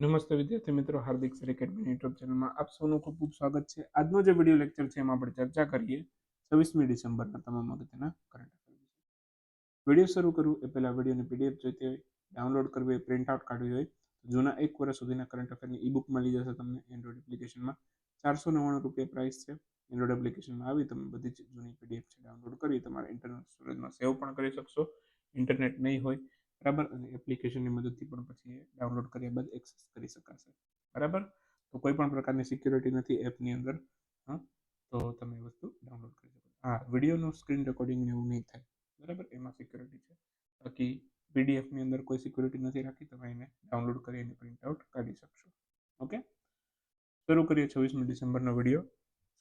નમસ્તે વિદ્યાર્થી મિત્રો, હાર્દિક સર એકેડમી યુટ્યુબ ચેનલમાં આપ સૌનું ખૂબ ખૂબ સ્વાગત છે. આજનો જે વીડિયો લેક્ચર છે, એમાં આપણે ચર્ચા કરીએ છવ્વીસમી ડિસેમ્બરના તમામ અગત્યના કરંટ અફેર વીડિયો શરૂ કરવું એ પહેલાં વિડીયોની પીડીએફ જોઈતી હોય ડાઉનલોડ કરવી હોય પ્રિન્ટ આઉટ કાઢવી હોય, તો જૂના એક વર્ષ સુધીના કરંટ અફેરની ઈ બુક મળી જશે તમને એન્ડ્રોઈડ એપ્લિકેશનમાં ચારસો નવ્વાણું રૂપિયા પ્રાઇસ છે. એન્ડ્રોઈડ એપ્લિકેશનમાં આવી તમે બધી જ જૂની પીડીએફ છે ડાઉનલોડ કરી તમારા ઇન્ટરનેટ સ્ટોરેજમાં સેવ પણ કરી શકશો. ઇન્ટરનેટ નહીં હોય બરાબર? અને એપ્લિકેશનની મદદથી પણ પછી ડાઉનલોડ કર્યા બાદ એક્સેસ કરી શકાશે. બરાબર? તો કોઈ પણ પ્રકારની સિક્યુરિટી નથી એપની અંદર. હા? તો તમે વસ્તુ ડાઉનલોડ કરી શકો. હા વિડીયોનું સ્ક્રીન રેકોર્ડિંગ એવું નહીં થાય. બરાબર? એમાં સિક્યુરિટી છે. બાકી પીડીએફની અંદર કોઈ સિક્યુરિટી નથી રાખી, તમે એને ડાઉનલોડ કરી એની પ્રિન્ટ આઉટ કાઢી શકશો. ઓકે? શરૂ કરીએ છવ્વીસમી ડિસેમ્બરનો વીડિયો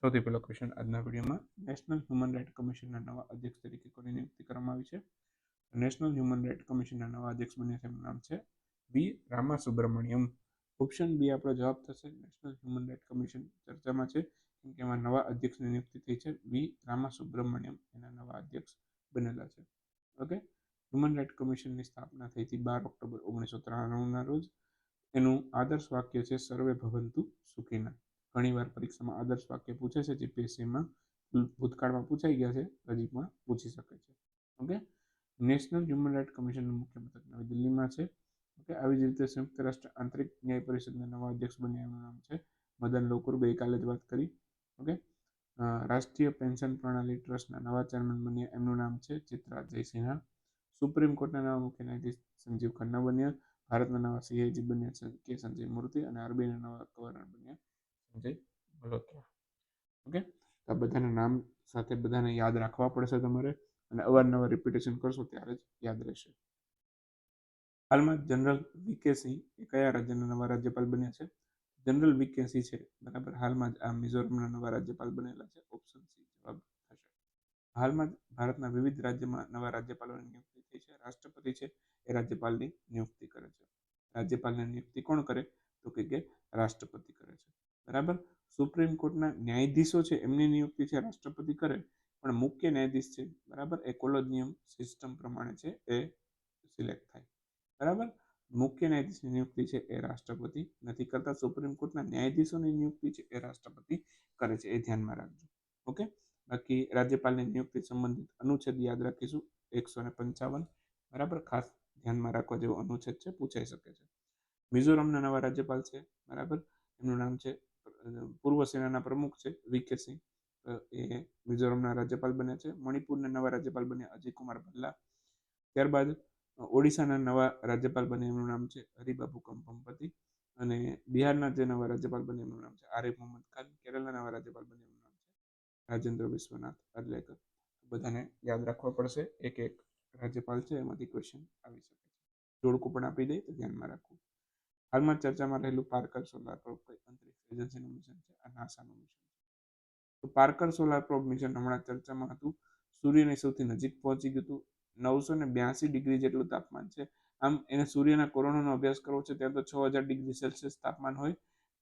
સૌથી પહેલો ક્વેશ્ચન આજના વિડીયોમાં નેશનલ હ્યુમન રાઇટ કમિશનના નવા અધ્યક્ષ તરીકે કોની નિયુક્તિ કરવામાં આવી છે? નેશનલ હ્યુમન રાઇટ કમિશનના નવા અધ્યક્ષ બન્યા છે, એમનું નામ છે V Rama Subramaniam option B આપણો જવાબ થશે નેશનલ હ્યુમન રાઇટ કમિશન ચર્ચામાં છે, કેમ કે એમાં નવા અધ્યક્ષની નિયુક્તિ થઈ છે, વી રામા સુબ્રમણ્યમ એના નવા અધ્યક્ષ બનેલા છે. ઓકે હ્યુમન રાઇટ કમિશનની સ્થાપના થઈ હતી બાર ઓક્ટોબર ઓગણીસો ત્રાણુંના રોજ. એનું આદર્શ વાક્ય છે, સર્વે ભવંતુ સુખીના. ઘણીવાર પરીક્ષામાં આદર્શ વાક્ય પૂછે છે જીપીએસસીમાં ભૂતકાળમાં પૂછાઈ ગયા છે, હજી પૂછી શકે છે. ઓકે નેશનલ હ્યુમન રાઇટ કમિશનનું મુખ્ય મથક નવી દિલ્હીમાં છે. ઓકે, આવી જ રીતે સંયુક્ત રાષ્ટ્ર આંતરિક ન્યાય પરિષદના નવા અધ્યક્ષ બન્યા એનું નામ છે મદન લોકુર, ગઈકાલે જ વાત કરી. ઓકે રાષ્ટ્રીય પેન્શન પ્રણાલી ટ્રસ્ટના નવા ચેરમેન બન્યા એમનું નામ છે ચિત્રા જયસિંહા. સુપ્રીમ કોર્ટના નવા મુખ્ય ન્યાયાધીશ સંજીવ ખન્ના બન્યા, ભારતના નવા સીઆઈજી બન્યા છે કે સંજય મૂર્તિ અને આરબીઆઈના નવા ગવર્નર બન્યા સંજય મલોત્રા ઓકે આ બધાના નામ સાથે બધાને યાદ રાખવા પડશે તમારે. અને અવારનવાર રિપીટેશન કરશો ત્યારે જ યાદ રહેશે. હાલમાં જનરલ વીકે સિંહ એ કયા રાજ્યના નવા રાજ્યપાલ બન્યા છે? જનરલ વીકે સિંહ છે, બરાબર. હાલમાં જ આ મિઝોરમના નવા રાજ્યપાલ બનેલા છે. ઓપ્શન સી જવાબ થશે. હાલમાં જ ભારતના વિવિધ રાજ્યમાં નવા રાજ્યપાલોની નિયુક્તિ થઈ છે. રાષ્ટ્રપતિ છે, એ રાજ્યપાલની નિયુક્તિ કરે છે. રાજ્યપાલની નિયુક્તિ કોણ કરે? તો કે રાષ્ટ્રપતિ કરે છે. બરાબર? સુપ્રીમ કોર્ટના ન્યાયાધીશો છે, એમની નિયુક્તિ છે, રાષ્ટ્રપતિ કરે. પણ મુખ્ય ન્યાયાધીશ છે, બરાબર? એ કોલોનિયમ સિસ્ટમ પ્રમાણે છે એ સિલેક્ટ થાય. બરાબર? મુખ્ય ન્યાયાધીશની નિયુક્તિ છે એ રાષ્ટ્રપતિ, નથી કરતા સુપ્રીમ કોર્ટના ન્યાયાધીશોની નિયુક્તિ છે એ રાષ્ટ્રપતિ કરે છે, એ ધ્યાનમાં રાખજો. ઓકે? બાકી રાજ્યપાલની નિયુક્તિ સંબંધિત અનુચ્છેદ યાદ રાખીશું, એકસો ને પંચાવન, બરાબર? ખાસ ધ્યાનમાં રાખવા જેવો અનુચ્છેદ છે, પૂછાઈ શકે છે. મિઝોરમના નવા રાજ્યપાલ છે, બરાબર? એમનું નામ છે પૂર્વ સેનાના પ્રમુખ છે વીકે સિંહ. એ મિઝોરમના રાજ્યપાલ બન્યા છે. મણિપુરના નવા રાજ્યપાલ બન્યા અજય કુમાર ભલ્લા. ત્યારબાદ ઓડિશાના નવા રાજ્યપાલ બને એમનું નામ છે હરિબાબુ કંપમપતિ. અને બિહારના જે નવા રાજ્યપાલ બને એમનું નામ છે આરિફ મોહમ્મદ ખાન. કેરળના નવા રાજ્યપાલ બને એમનું નામ છે રાજેન્દ્ર વિશ્વનાથ અર્લેકર. બધાને યાદ રાખવા પડશે, એક એક રાજ્યપાલ છે, એમાંથી ક્વેશ્ચન આવી શકે છે. જોડકું પણ આપી દે, તો ધ્યાનમાં રાખવું હાલમાં ચર્ચામાં રહેલું પાર્કર સોલાર પ્રોપ અંતરિક્ષ એજન્સીનું મિશન છે, આ નાસાનું મિશન. તો પાર્કર સોલાર પ્રોબ મિશન હમણાં ચર્ચામાં હતું. સૂર્યની સૌથી નજીક પહોંચી ગયું હતું. નવસો ને બ્યાસી ડિગ્રી જેટલું તાપમાન છે. આમ એને સૂર્યના કોરોનાનો અભ્યાસ કરવો છે ત્યાં તો છ હજાર ડિગ્રી સેલ્સિયસ તાપમાન હોય.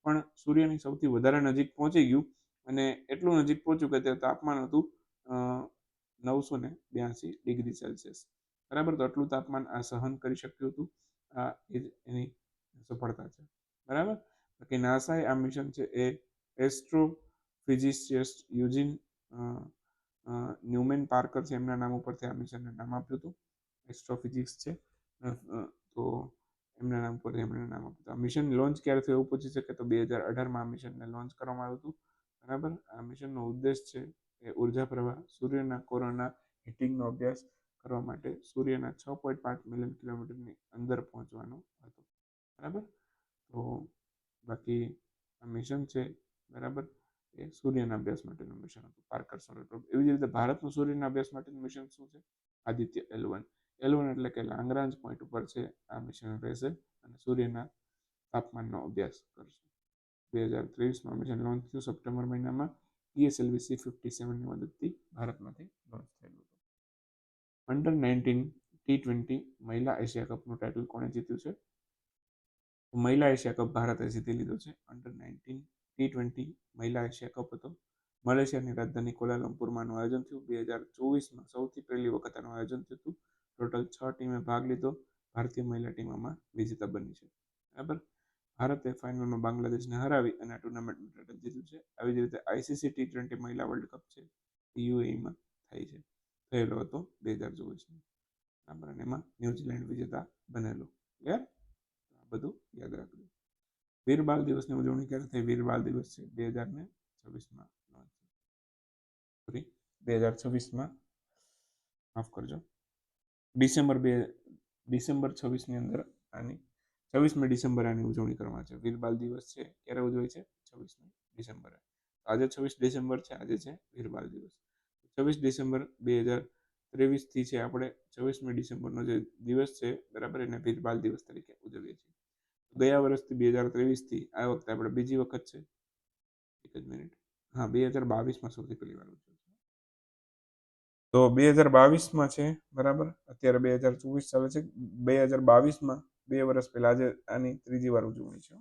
પણ સૂર્યની સૌથી વધારે નજીક પહોંચી ગયું અને એટલું નજીક પહોંચ્યું કે ત્યાં તાપમાન હતું નવસો ને બ્યાસી ડિગ્રી સેલ્સિયસ. બરાબર? તો આટલું તાપમાન આ સહન કરી શક્યું હતું. આ એની સફળતા છે. બરાબર? બાકી નાસાએ આ મિશન છે એ astrophysicist Eugene Newman Parker છે, એમના નામ ઉપરથી આ મિશનને નામ આપ્યું હતું. એસ્ટ્રોફિઝિક્સ છે. તો એમના નામ પરથી એમણે નામ આપ્યું હતું. આ મિશન લોન્ચ ક્યારે થયું એવું પૂછી શકે તો બે હજાર અઢારમાં આ મિશનને લોન્ચ કરવામાં આવ્યું હતું. બરાબર? આ મિશનનો ઉદ્દેશ છે એ ઊર્જા પ્રવાહ, સૂર્યના કોરોના હીટિંગનો અભ્યાસ કરવા માટે સૂર્યના છ પોઈન્ટ પાંચ મિલિયન કિલોમીટરની અંદર પહોંચવાનો હતો. બરાબર? તો બાકી આ મિશન છે. બરાબર? એ સૂર્યના અભ્યાસ માટેનું મિશન હતું. પાર્કર સોલર પ્રોબ એવી જ રીતે ભારતનું સૂર્યના અભ્યાસ માટેનું મિશન શું છે? Aditya L one L one એટલે કે લાંગરાંજ પોઈન્ટ ઉપર છે, આ મિશન રહેશે અને સૂર્યના તાપમાનનો અભ્યાસ કરશે. બે હજાર ત્રેવીસમાં મિશન લોન્ચ થયું સપ્ટેમ્બર મહિનામાં. પીએસએલવી સી ફિફ્ટી સેવનની મદદથી ભારતમાંથી લોન્ચ થયેલું હતું. અંડર નાઇન્ટીન ટી ટ્વેન્ટી મહિલા એશિયા કપનું ટાઇટલ કોણે જીત્યું છે? મહિલા એશિયા કપ ભારતે જીતી લીધો છે અંડર નાઇન્ટીન ટી ટ્વેન્ટી મહિલા એશિયા કપ હતો. મલેશિયાની રાજધાની કોલાલંપુરમાં આનું આયોજન થયું. બે હજાર ચોવીસમાં સૌથી પહેલી વખત આનું આયોજન થયું હતું. ટોટલ છ ટીમે ભાગ લીધો. ભારતીય મહિલા ટીમ આમાં વિજેતા બની છે. બરાબર? ભારતે ફાઇનલમાં બાંગ્લાદેશને હરાવી અને આ ટુર્નામેન્ટ ટાઇટલ જીત્યું છે. આવી જ રીતે આઈસીસી ટી ટ્વેન્ટી મહિલા વર્લ્ડ કપ છે. યુએઈમાં થાય છે. થયેલો હતો બે હજાર ચોવીસમાં. બરાબર? અને એમાં ન્યુઝીલેન્ડ વિજેતા બનેલો. ક્લિયર આ બધું યાદ રાખજો. વીર બાળ દિવસની ઉજવણી ક્યારે થઈ? વીર બાળ દિવસ છે બે હજાર ને છવ્વીસમાં. સોરી બે હજાર છવ્વીસમાં. માફ કરજો. ડિસેમ્બર બે, ડિસેમ્બર છવ્વીસની અંદર આની, છવ્વીસમી ડિસેમ્બર આની ઉજવણી કરવામાં છે. વીર બાલ દિવસ છે. ક્યારે ઉજવાય છે? છવ્વીસમી ડિસેમ્બરે. આજે છવ્વીસ ડિસેમ્બર છે. આજે છે વીર બાલ દિવસ. છવ્વીસ ડિસેમ્બર બે હજાર ત્રેવીસથી છે આપણે છવ્વીસમી ડિસેમ્બરનો જે દિવસ છે, બરાબર એને વીર બાલ દિવસ તરીકે ઉજવીએ છીએ. ગયા વર્ષથી બે હજાર ત્રેવીસથી આ વખતે આપણે બીજી વખત છે. એક જ મિનિટ. હા, બે હજાર બાવીસમાં સૌથી પહેલી વાર તો બે હજાર બાવીસમાં છે, બરાબર? અત્યારે બે હજાર ચોવીસ ચાલે છે. બે હજાર બાવીસમાં બે વર્ષ પહેલા આજે આની ત્રીજી વાર ઉજવણી છે.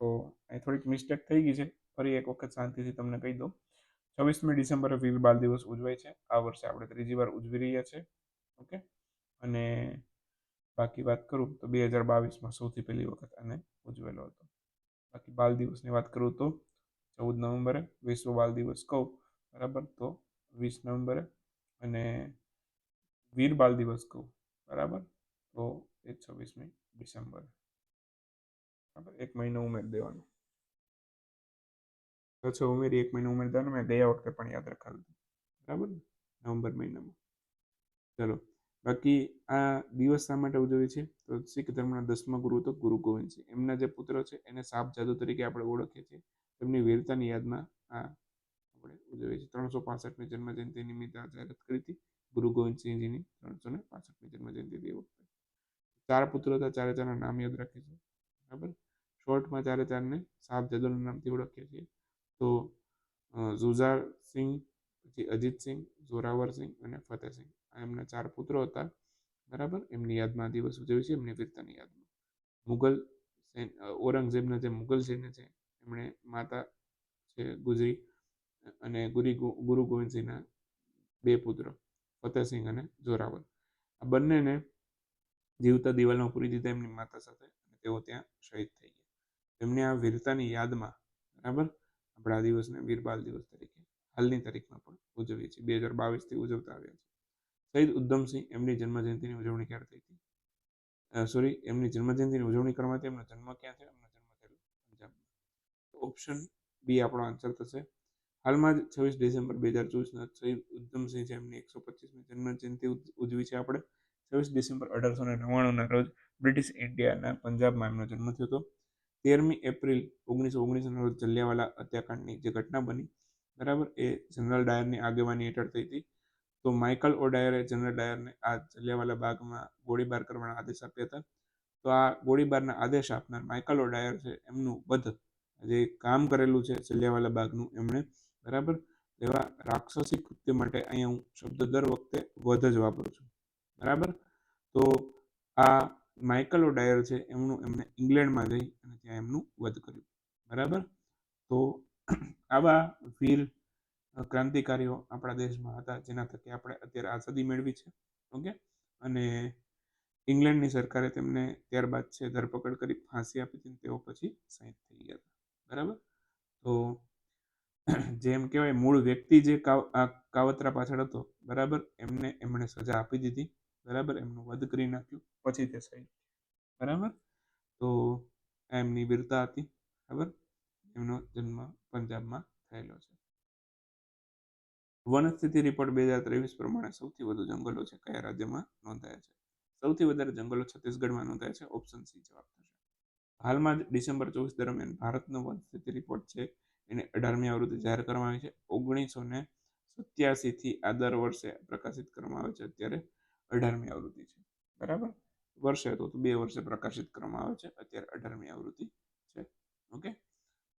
તો અહીં થોડીક મિસ્ટેક થઈ ગઈ છે. ફરી એક વખત શાંતિથી તમને કહી દઉં. છવ્વીસમી ડિસેમ્બરે વીર બાળ દિવસ ઉજવાય છે. આ વર્ષે આપણે ત્રીજી વાર ઉજવી રહ્યા છે. ઓકે? અને બાકી વાત કરું તો બે હજાર બાવીસમાં સૌથી પહેલી વખત આને ઉજવેલો હતો. બાકી બાલ દિવસની વાત કરું તો ચૌદ નવેમ્બરે વિશ્વ બાલ દિવસ કહું, બરાબર? તો વીસ નવેમ્બરે અને વીર બાલ દિવસ કહું, બરાબર? તો એ છવ્વીસમી ડિસેમ્બર. બરાબર? એક મહિનો ઉમેર દેવાનો. પછી ઉમેરી, એક મહિનો ઉમેર દેવાનો. મેં ગયા વખતે પણ યાદ રખાવ્યું બરાબર? નવેમ્બર મહિનામાં. ચલો. બાકી આ દિવસ શા માટે ઉજવીએ છીએ? તો શીખ ધર્મના દસમા ગુરુ તો ગુરુ ગોવિંદ છે એમના જે પુત્ર છે, એને સાપ જાદુ તરીકે આપણે ઓળખીએ છીએ. તેમની વીરતાની યાદમાં આ આપણે ઉજવીએ છીએ. ત્રણસો પાસઠમી જન્મ જયંતિ નિમિત્તે આ જાહેરાત કરી હતી. ગુરુ ગોવિંદ સિંહજીની ત્રણસો ને પાસઠમી જન્મજયંતિ તે વખતે. ચાર પુત્રો હતા, ચારે ચારના નામ યાદ રાખીશું બરાબર? શોર્ટમાં ચારે ચારને સાપ જાદુના નામથી ઓળખીએ છીએ. તો ઝુઝાર સિંહ, પછી અજીતસિંહ જોરાવર સિંહ અને ફતેહસિંહ એમના ચાર પુત્રો હતા, બરાબર? એમની યાદમાં આ દિવસ ઉજવે છે, એમની વીરતાની યાદમાં. મુગલ ઔરંગઝેબના જે મુગલ સૈન્ય છે, એમણે માતા છે ગુજરી અને ગુરી ગુરુ ગોવિંદસિંહના બે પુત્ર ફતેહસિંહ અને જોરાવર. આ બંનેને જીવતા દિવાલમાં પૂરી દીધા એમની માતા સાથે તેઓ ત્યાં શહીદ થઈ ગયા. તેમની આ વીરતાની યાદમાં, બરાબર? આપણે દિવસને વીર બાલ દિવસ તરીકે, હાલની તારીખમાં પણ ઉજવીએ છીએ. બે હજાર બાવીસથી ઉજવતા આવ્યા છે શહીદ ઉદ્ધમસિંહ એમની જન્મજયંતિની ઉજવણી ક્યારે થઈ હતી? સોરી એમની જન્મજયંતિની ઉજવણી કરવાથી એમનો જન્મ ક્યાં છે એમનો જન્મ થયેલો પંજાબમાં. ઓપ્શન બી આપણો આન્સર થશે. હાલમાં જ છવ્વીસ ડિસેમ્બર બે હજાર ચોવીસના શહીદ ઉદ્ધમસિંહ છે, એમની એકસો પચીસમી જન્મજયંતિ ઉજવી છે આપણે. છવ્વીસ ડિસેમ્બર અઢારસો ને નવ્વાણુંના રોજ બ્રિટિશ ઇન્ડિયાના પંજાબમાં એમનો જન્મ થયો હતો. તેરમી એપ્રિલ ઓગણીસો ઓગણીસના રોજ જલિયાવાલા હત્યાકાંડની જે ઘટના બની, બરાબર, એ જનરલ ડાયરની આગેવાની હેઠળ થઈ હતી. તો માઇકલ ઓડાયરે ડાયરે જનરલ ડાયરને આ જલિયાવાલા બાગમાં ગોળીબાર કરવાના આદેશ આપ્યા હતા. તો આ ગોળીબારના આદેશ આપનાર માઇકલ ઓડાયર છે એમનું વધ. જે કામ કરેલું છે જલિયાવાલા બાગનું એમણે. બરાબર? એવા રાક્ષસી કૃત્ય માટે અહીંયા હું શબ્દ દર વખતે વધ જ વાપરું છું. બરાબર? તો આ માઇકલ ઓડાયર છે એમનું એમને ઇંગ્લેન્ડમાં જઈ અને ત્યાં એમનું વધ કર્યું. બરાબર? તો આવા વીર ક્રાંતિકારીઓ આપણા દેશમાં હતા, જેના થકી આપણે અત્યારે આઝાદી મેળવી છે. ઓકે? અને ઇંગ્લેન્ડની સરકારે તેમને ત્યારબાદ છે ધરપકડ કરી ફાંસી આપી હતી તેઓ પછી શહીદ થઈ ગયા હતા. બરાબર? તો જેમ કહેવાય, મૂળ વ્યક્તિ જે કાવતરા પાછળ હતો, બરાબર? એમને એમણે સજા આપી દીધી, બરાબર? એમનું વધ કરી નાખ્યું, પછી તે શહીદ બરાબર? તો એમની વીરતા હતી, બરાબર? એમનો જન્મ પંજાબમાં થયેલો છે. વન સ્થિતિ રિપોર્ટ બે હજાર ત્રેવીસ પ્રમાણે સૌથી વધુ જંગલો છે કયા રાજ્યમાં નોંધાયા છે? સૌથી વધારે જંગલો છત્તીસગઢમાં નોંધાયા છે. ઓપ્શન સી જવાબ થશે. હાલમાં જ ડિસેમ્બર ચોવીસ દરમિયાન ભારતનો વનસ્થિતિ રિપોર્ટ છે એને અઢારમી આવૃત્તિ જાહેર કરવામાં આવી છે. ઓગણીસો ને સત્યાસીથી આ દર વર્ષે પ્રકાશિત કરવામાં આવે છે. અત્યારે અઢારમી આવૃત્તિ છે. બરાબર? વર્ષે તો બે વર્ષે પ્રકાશિત કરવામાં આવે છે. અત્યારે અઢારમી આવૃત્તિ છે. ઓકે?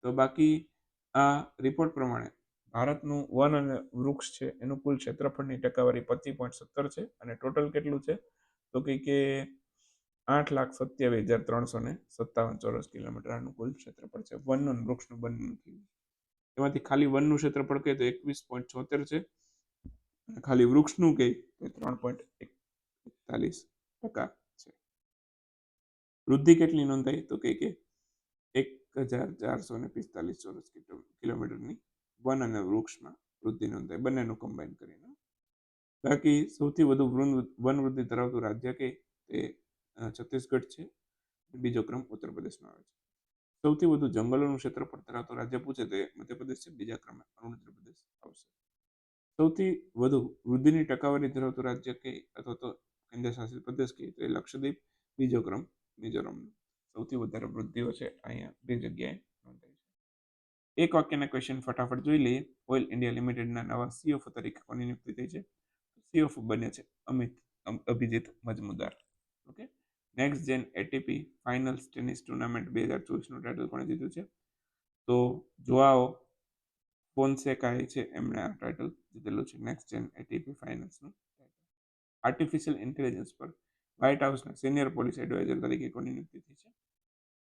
તો બાકી આ રિપોર્ટ પ્રમાણે ભારતનું વન અને વૃક્ષ છે, એનું કુલ ક્ષેત્રફળની ટકાવારી પચીસ પોઈન્ટ સત્તર છે અને ટોટલ કેટલું છે? તો કે કે આઠ લાખ સત્યાવીસ હજાર ત્રણસો ને સત્તાવન ચોરસ કિલોમીટર આનું કુલ ક્ષેત્રફળ છે. વનનું વૃક્ષનું બંનેનું થયું એમાંથી ખાલી વનનું ક્ષેત્રફળ કહે તો એકવીસ પોઈન્ટ છોતેર છે અને ખાલી વૃક્ષનું કહે તો ત્રણ પોઈન્ટ એકતાલીસ ટકા છે. વૃદ્ધિ કેટલી નોંધાઈ? તો કે એક હજાર ચારસો ને પિસ્તાલીસ ચોરસ કિલો- કિલોમીટરની વન અને વૃક્ષમાં વૃદ્ધિ નોંધાય બંનેનું કમ્બાઈન કરીને. બાકી સૌથી વધુ વૃન- વૃદ્ધિ ધરાવતું રાજ્ય કે તે છત્તીસગઢ છે. બીજો ક્રમ ઉત્તર પ્રદેશમાં આવે છે. સૌથી વધુ જંગલોનું ક્ષેત્રફળ ધરાવતું રાજ્ય પૂછે તો મધ્યપ્રદેશ છે. બીજા ક્રમે અરુણાચલ પ્રદેશ આવશે. સૌથી વધુ વૃદ્ધિની ટકાવારી ધરાવતું રાજ્ય કે અથવા તો કેન્દ્રશાસિત પ્રદેશ કે તો એ લક્ષદ્વીપ. બીજો ક્રમ મિઝોરમનો. સૌથી વધારે વૃદ્ધિઓ છે અહીંયા બે જગ્યાએ. એક વાક્યના ક્વેશ્ચન ફટાફટ જોઈ લઈએ. ઓઇલ ઇન્ડિયા લિમિટેડના નવા સીઓફ તરીકે કોની નિયુક્તિ થઈ છે? સીઓફ બને છે અમિત, અમ- Abhijit Majumdar. Okay next gen ATP finals tennis tournament બે હજાર ચોવીસનું ટાઇટલ કોણે જીત્યું છે? તો જોઆઓ ફોન્સેકાએ છે એમણે આ ટાઇટલ જીતેલું છે. નેક્સ્ટ જેન એટીપી ફાઇનલ્સનું આર્ટિફિશિયલ ઇન્ટેલિજન્સ પર વ્હાઇટ હાઉસના સિનિયર પોલીસ એડવાઇઝર તરીકે કોની નિયુક્તિ થઈ છે?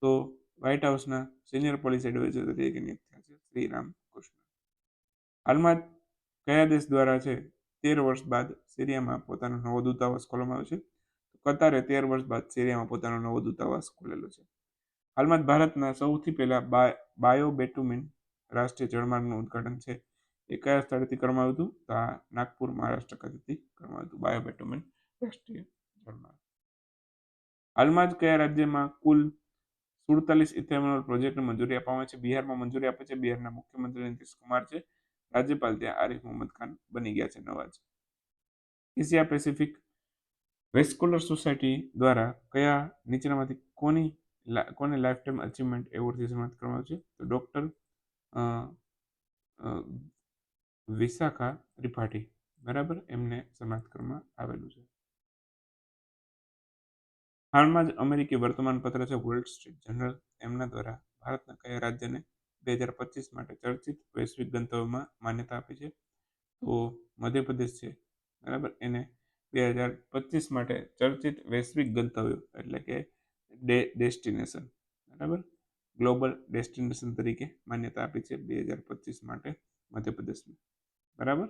તો વ્હાઇટ હાઉસના સિનિયર પોલીસ એડવાઇઝર તરીકે નિયુક્ત થયા છે, શ્રી રામ કૃષ્ણ. હાલમાં કયા દેશ દ્વારા છે, તેર વર્ષ બાદ સિરિયામાં પોતાનો નવો દૂતાવાસ ખોલવામાં આવ્યો છે? કતારે તેર વર્ષ બાદ સિરિયામાં પોતાનો નવો દૂતાવાસ ખોલેલો છે. હાલમાં ભારતના સૌથી પહેલા બાયો બેટુમિન રાષ્ટ્રીય જળમાર્ગનું ઉદ્ઘાટન છે. એ કયા સ્થળેથી કરવામાં આવ્યું હતું? તો આ નાગપુર, મહારાષ્ટ્ર ખાતેથી કરવામાં આવ્યું હતું બાયો બેટુમિન રાષ્ટ્રીય જળમાર્ગ. હાલમાં જ કયા રાજ્યમાં કુલ સુડતાલીસ ઇથેનોલ પ્રોજેક્ટને મંજૂરી આપવામાં છે. બિહારમાં મંજૂરી આપે છે. બિહારના મુખ્યમંત્રી નીતિશ કુમાર છે. રાજ્યપાલ ત્યાં આરિફ મોહમ્મદ ખાન બની ગયા છે નવા જ. એશિયા પેસિફિક વેસ્કોલર સોસાયટી દ્વારા કયા નીચેનામાંથી કોની કોને લાઈફ ટાઈમ અચીવમેન્ટ એવોર્ડથી સન્માનિત કરવામાં છે? તો ડૉક્ટર વિશાખા ત્રિપાઠી. બરાબર? એમને સન્માનિત કરવામાં આવેલું છે. હાલમાં જ અમેરિકી વર્તમાનપત્ર છે વર્લ્ડ સ્ટ્રીટ જર્નલ એમના દ્વારા ભારતના કયા રાજ્યને બે હજાર પચીસ માટે ચર્ચિત વૈશ્વિક ગંતવ્યમાં માન્યતા આપી છે? તો મધ્યપ્રદેશ છે. બરાબર? એને બે હજાર પચીસ માટે ચર્ચિત વૈશ્વિક ગંતવ્ય એટલે કે ડે, ડેસ્ટિનેશન. બરાબર? ગ્લોબલ ડેસ્ટિનેશન તરીકે માન્યતા આપી છે બે હજાર પચીસ માટે મધ્યપ્રદેશને બરાબર?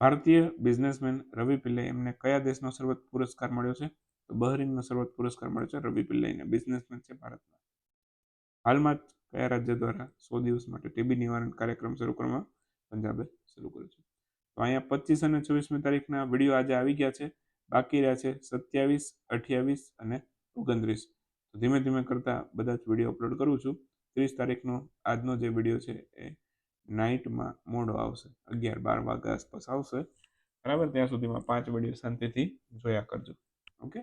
ભારતીય બિઝનેસમેન રવિ પિલ્લાઈ એમને કયા દેશનો સર્વોચ્ચ પુરસ્કાર મળ્યો છે? તો બહરીનનો સર્વોચ્ચ પુરસ્કાર મળ્યો છે રવિ પિલ્લાઈને બિઝનેસમેન છે ભારતના. હાલમાં જ કયા રાજ્ય દ્વારા સો દિવસ માટે ટીબી નિવારણ કાર્યક્રમ શરૂ કરવામાં પંજાબે શરૂ કર્યો છે? તો અહીંયા પચીસ અને ચોવીસમી તારીખના વીડિયો આજે આવી ગયા છે. બાકી રહ્યા છે સત્યાવીસ, અઠ્યાવીસ અને ઓગણત્રીસ. તો ધીમે ધીમે કરતાં બધા જ વીડિયો અપલોડ કરું છું. ત્રીસ તારીખનો આજનો જે વીડિયો છે એ નાઇટમાં મોડો આવશે. અગિયાર બાર વાગ્યા આસપાસ આવશે. બરાબર? ત્યાં સુધીમાં પાંચ વીડિયો શાંતિથી જોયા કરજો. ઓકે?